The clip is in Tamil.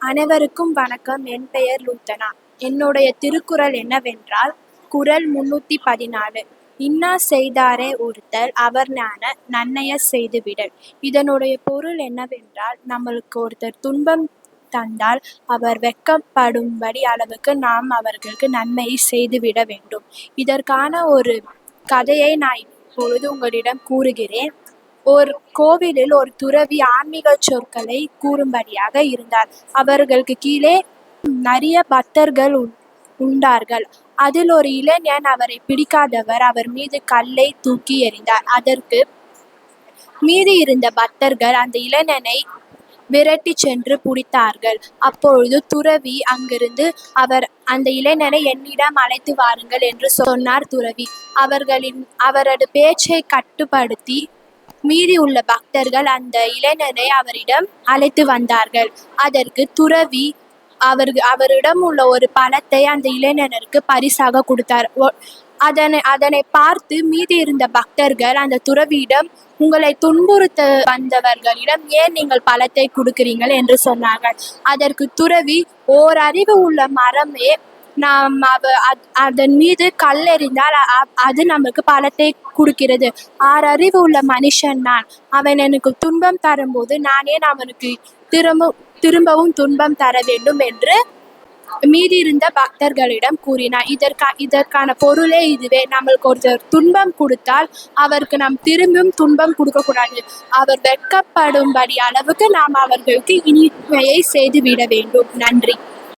அனைவருக்கும் வணக்கம். என் பெயர் லூத்தனா. என்னுடைய திருக்குறள் என்னவென்றால் குறள் முன்னூற்றி பதினாலு. இன்னா செய்தாரே ஒருத்தல் அவர் ஞான நன்னைய செய்துவிடல். இதனுடைய பொருள் என்னவென்றால் நம்மளுக்கு ஒருத்தர் துன்பம் தந்தால் அவர் வெட்கப்படும்படி அளவுக்கு நாம் அவர்களுக்கு நன்மையை செய்துவிட வேண்டும். இதற்கான ஒரு கதையை நான் இப்பொழுது உங்களிடம் கூறுகிறேன். ஒரு கோவிலில் ஒரு துறவி ஆன்மீக சொற்களை கூறும்படியாக இருந்தார். அவர்களுக்கு கீழே நிறைய பக்தர்கள் உண் உண்டார்கள். அதில் ஒரு இளைஞன் அவரை பிடிக்காதவர் அவர் மீது கல்லை தூக்கி எறிந்தார். அதற்கு மீதி இருந்த பக்தர்கள் அந்த இளைஞனை விரட்டி சென்று பிடித்தார்கள். அப்பொழுது துறவி அங்கிருந்து அவர் அந்த இளைஞனை என்னிடம் அழைத்து வாருங்கள் என்று சொன்னார் துறவி. அவர்களின் அவரது பேச்சை கட்டுப்படுத்தி மீதி உள்ள பக்தர்கள் அந்த இளைஞரை அவரிடம் அழைத்து வந்தார்கள். அதற்கு துறவி அவர் அவரிடம் உள்ள ஒரு பழத்தை அந்த இளைஞனருக்கு பரிசாக கொடுத்தார். அதனை அதனை பார்த்து மீதி இருந்த பக்தர்கள் அந்த துறவியிடம் உங்களை துன்புறுத்த வந்தவர்களிடம் ஏன் நீங்கள் பழத்தை கொடுக்கிறீர்கள்? என்று சொன்னார்கள். அதற்கு துறவி ஓர் அறிவு உள்ள மரமே நாம் அவ அதன் மீது கல் எறிந்தால் அது நமக்கு பலத்தை கொடுக்கிறது. ஆறு அறிவு உள்ள மனுஷன் நான். அவன் எனக்கு துன்பம் தரும்போது நானே அவனுக்கு திரும்ப திரும்பவும் துன்பம் தர வேண்டும் என்று மீதி இருந்த பக்தர்களிடம் கூறினார். இதற்கா இதற்கான பொருளே இதுவே. நம்மளுக்கு ஒருத்தர் துன்பம் கொடுத்தால் அவருக்கு நாம் திரும்பியும் துன்பம் கொடுக்கக்கூடாது. அவர் வெட்கப்படும்படி அளவுக்கு நாம் அவர்களுக்கு இனிமையை செய்துவிட வேண்டும். நன்றி.